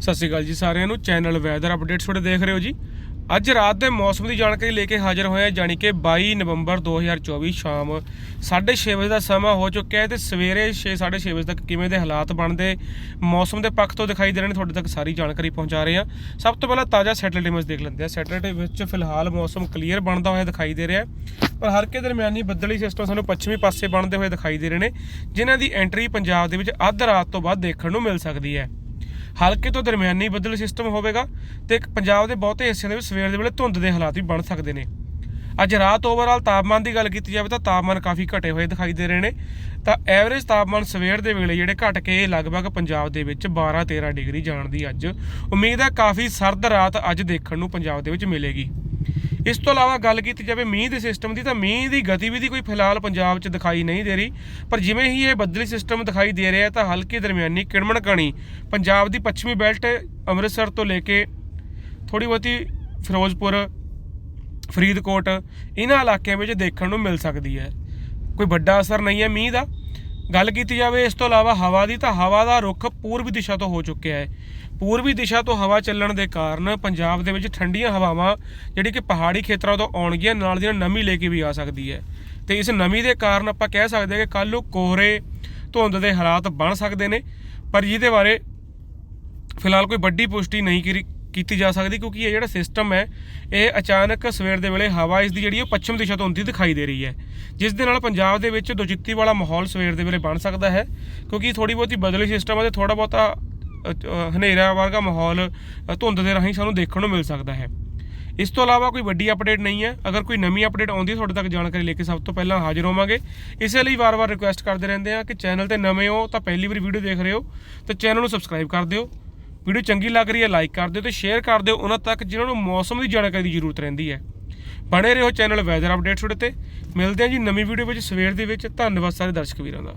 ਸਤਿ ਸ਼੍ਰੀ ਅਕਾਲ ਜੀ ਸਾਰਿਆਂ ਨੂੰ। ਚੈਨਲ ਵੈਦਰ ਅਪਡੇਟਸ ਤੁਹਾਡੇ ਦੇਖ ਰਹੇ ਹੋ ਜੀ। ਅੱਜ ਰਾਤ ਦੇ ਮੌਸਮ ਦੀ ਜਾਣਕਾਰੀ ਲੈ ਕੇ ਹਾਜ਼ਰ ਹੋਏ ਹਾਂ ਜਾਣੀ ਕਿ 22 ਨਵੰਬਰ 2024 ਸ਼ਾਮ 6:30 ਵਜੇ ਦਾ ਸਮਾਂ ਹੋ ਚੁੱਕਿਆ ਹੈ ਤੇ ਸਵੇਰੇ 6:30 ਵਜੇ ਤੱਕ ਕਿਵੇਂ ਦੇ ਹਾਲਾਤ ਬਣਦੇ, ਮੌਸਮ ਦੇ ਪੱਖ ਤੋਂ ਦਿਖਾਈ ਦੇ ਰਹੇ ਨੇ ਤੁਹਾਡੇ ਤੱਕ ਸਾਰੀ ਜਾਣਕਾਰੀ ਪਹੁੰਚਾ ਰਹੇ ਹਾਂ। ਸਭ ਤੋਂ ਪਹਿਲਾਂ ਤਾਜ਼ਾ ਸੈਟੇਲਾਈਟ ਇਮੇਜ ਦੇਖ ਲੈਂਦੇ ਹਾਂ। ਸੈਟੇਲਾਈਟ ਵਿੱਚ ਫਿਲਹਾਲ ਮੌਸਮ ਕਲੀਅਰ ਬਣਦਾ ਹੋਇਆ ਦਿਖਾਈ ਦੇ ਰਿਹਾ ਹੈ, ਪਰ ਹਲਕੇ ਦਰਮਿਆਨੀ ਬੱਦਲੀ ਸਿਸਟਮ ਸਾਨੂੰ ਪੱਛਮੀ ਪਾਸੇ ਬਣਦੇ ਹੋਏ ਦਿਖਾਈ ਦੇ ਰਹੇ ਨੇ, ਜਿਨ੍ਹਾਂ ਦੀ ਐਂਟਰੀ ਪੰਜਾਬ ਦੇ ਵਿੱਚ ਅੱਧ ਰਾਤ ਤੋਂ ਬਾਅਦ ਦੇਖਣ ਨੂੰ ਮਿਲ ਸਕਦੀ ਹੈ। ਹਲਕੇ ਤੋਂ ਦਰਮਿਆਨੀ ਬੱਦਲ ਸਿਸਟਮ ਹੋਵੇਗਾ ਤੇ ਪੰਜਾਬ ਦੇ ਬਹੁਤੇ ਹਿੱਸਿਆਂ ਦੇ ਵਿੱਚ ਸਵੇਰ ਦੇ ਵੇਲੇ ਧੁੰਦ ਦੇ ਹਾਲਾਤ ਵੀ ਬਣ ਸਕਦੇ ਨੇ। ਅੱਜ ਰਾਤ ਓਵਰਆਲ ਤਾਪਮਾਨ ਦੀ ਗੱਲ ਕੀਤੀ ਜਾਵੇ ਤਾਂ ਤਾਪਮਾਨ ਕਾਫੀ ਘਟੇ ਹੋਏ ਦਿਖਾਈ ਦੇ ਰਹੇ ਨੇ। ਤਾਂ ਐਵਰੇਜ ਤਾਪਮਾਨ ਸਵੇਰ ਦੇ ਵੇਲੇ ਜਿਹੜੇ ਘਟ ਕੇ ਲਗਭਗ ਪੰਜਾਬ ਦੇ ਵਿੱਚ 12-13 ਡਿਗਰੀ ਜਾਣ ਦੀ ਅੱਜ ਉਮੀਦ ਹੈ ਕਾਫੀ ਸਰਦ ਰਾਤ ਅੱਜ ਦੇਖਣ ਨੂੰ ਪੰਜਾਬ ਦੇ ਵਿੱਚ ਮਿਲੇਗੀ। ਇਸ ਤੋਂ ਇਲਾਵਾ ਗੱਲ ਕੀਤੀ ਜਾਵੇ ਮੀਂਹ ਦੇ ਸਿਸਟਮ ਦੀ, ਤਾਂ ਮੀਂਹ ਦੀ ਗਤੀਵਿਧੀ ਕੋਈ ਫਿਲਹਾਲ ਪੰਜਾਬ 'ਚ ਦਿਖਾਈ ਨਹੀਂ ਦੇ ਰਹੀ। ਪਰ ਜਿਵੇਂ ਹੀ ਇਹ ਬੱਦਲੀ ਸਿਸਟਮ ਦਿਖਾਈ ਦੇ ਰਿਹਾ, ਤਾਂ ਹਲਕੀ ਦਰਮਿਆਨੀ ਕਿਰਮਣ ਕਣੀ ਪੰਜਾਬ ਦੀ ਪੱਛਮੀ ਬੈਲਟ ਅੰਮ੍ਰਿਤਸਰ ਤੋਂ ਲੈ ਕੇ ਥੋੜੀ ਬਹੁਤੀ ਫਿਰੋਜ਼ਪੁਰ, ਫਰੀਦਕੋਟ ਇਹਨਾਂ ਇਲਾਕਿਆਂ ਵਿੱਚ ਦੇਖਣ ਨੂੰ ਮਿਲ ਸਕਦੀ ਹੈ। ਕੋਈ ਵੱਡਾ ਅਸਰ ਨਹੀਂ ਹੈ ਮੀਂਹ ਦਾ। ਗੱਲ ਕੀਤੀ ਜਾਵੇ ਇਸ ਤੋਂ ਇਲਾਵਾ ਹਵਾ ਦੀ, ਤਾਂ ਹਵਾ ਦਾ ਰੁਖ ਪੂਰਬੀ ਦਿਸ਼ਾ ਤੋਂ ਹੋ ਚੁੱਕਿਆ ਹੈ। ਪੂਰਬੀ ਦਿਸ਼ਾ ਤੋਂ ਹਵਾ ਚੱਲਣ ਦੇ ਕਾਰਨ ਪੰਜਾਬ ਦੇ ਵਿੱਚ ਠੰਡੀਆਂ ਹਵਾਵਾਂ, ਜਿਹੜੀ ਕਿ ਪਹਾੜੀ ਖੇਤਰਾਂ ਤੋਂ ਆਉਣਗੀਆਂ, ਨਾਲ ਦੀ ਨਾਲ ਨਮੀ ਲੈ ਕੇ ਵੀ ਆ ਸਕਦੀ ਹੈ। ਤੇ ਇਸ ਨਮੀ ਦੇ ਕਾਰਨ ਆਪਾਂ ਕਹਿ ਸਕਦੇ ਹਾਂ ਕਿ ਕੱਲ੍ਹ ਨੂੰ ਕੋਹਰੇ, ਧੁੰਦ ਦੇ ਹਾਲਾਤ ਬਣ ਸਕਦੇ ਨੇ, ਪਰ ਜਿਹਦੇ ਬਾਰੇ ਫਿਲਹਾਲ ਕੋਈ ਵੱਡੀ ਪੁਸ਼ਟੀ ਨਹੀਂ ਕੀਤੀ- ਜਾ ਸਕਦੀ ਕਿਉਂਕਿ ਇਹ ਜਿਹੜਾ ਸਿਸਟਮ ਹੈ, ਇਹ ਅਚਾਨਕ ਸਵੇਰ ਦੇ ਵੇਲੇ ਹਵਾ ਇਸ ਦੀ ਜਿਹੜੀ ਉਹ ਪੱਛਮ ਦਿਸ਼ਾ ਤੋਂ ਹੁੰਦੀ ਦਿਖਾਈ ਦੇ ਰਹੀ ਹੈ। ਜਿਸ ਦੇ ਨਾਲ ਪੰਜਾਬ ਦੇ ਵਿੱਚ ਦੁਚਿੱਤੀ ਵਾਲਾ ਮਾਹੌਲ ਸਵੇਰ ਦੇ ਵੇਲੇ ਬਣ ਸਕਦਾ ਹੈ, ਕਿਉਂਕਿ ਥੋੜੀ ਬਹੁਤੀ ਬਦਲੀ ਸਿਸਟਮ ਹੈ ਤੇ ਥੋੜਾ ਬਹੁਤਾ ਹਨੇਰਾ ਵਰਗਾ ਮਾਹੌਲ ਧੁੰਦ ਦੇ ਰਾਹੀਂ ਸਾਨੂੰ ਦੇਖਣ ਨੂੰ ਮਿਲ ਸਕਦਾ ਹੈ। ਇਸ ਤੋਂ ਇਲਾਵਾ ਕੋਈ ਵੱਡੀ ਅਪਡੇਟ ਨਹੀਂ ਹੈ। ਅਗਰ ਕੋਈ ਨਵੀਂ ਅਪਡੇਟ ਆਉਂਦੀ ਹੈ, ਤੁਹਾਡੇ ਤੱਕ ਜਾਣਕਾਰੀ ਲੈ ਕੇ ਸਭ ਤੋਂ ਪਹਿਲਾਂ ਹਾਜ਼ਰ ਹੋਵਾਂਗੇ। ਇਸੇ ਲਈ ਵਾਰ-ਵਾਰ ਰਿਕੁਐਸਟ ਕਰਦੇ ਰਹਿੰਦੇ ਹਾਂ ਕਿ ਚੈਨਲ ਤੇ ਨਵੇਂ ਹੋ ਤਾਂ ਪਹਿਲੀ ਵਾਰੀ ਵੀਡੀਓ ਦੇਖ ਰਹੇ ਹੋ, ਤਾਂ ਚੈਨਲ ਨੂੰ ਸਬਸਕ੍ਰਾਈਬ ਕਰ ਦਿਓ। ਵੀਡੀਓ ਚੰਗੀ ਲੱਗ ਰਹੀ ਹੈ ਲਾਈਕ ਕਰ ਦਿਓ ਤੇ ਸ਼ੇਅਰ ਕਰ ਦਿਓ ਉਹਨਾਂ ਤੱਕ ਜਿਨ੍ਹਾਂ ਨੂੰ ਮੌਸਮ ਦੀ ਜਾਣਕਾਰੀ ਦੀ ਜ਼ਰੂਰਤ ਰਹਿੰਦੀ ਹੈ। ਬਣੇ ਰਹੋ ਚੈਨਲ ਵੈਦਰ ਅਪਡੇਟਸ 'ਤੇ। ਮਿਲਦੇ ਹਾਂ ਜੀ ਨਵੀਂ ਵੀਡੀਓ ਵਿੱਚ ਸਵੇਰ ਦੇ ਵਿੱਚ। ਧੰਨਵਾਦ ਸਾਰੇ ਦਰਸ਼ਕ ਵੀਰਾਂ ਦਾ।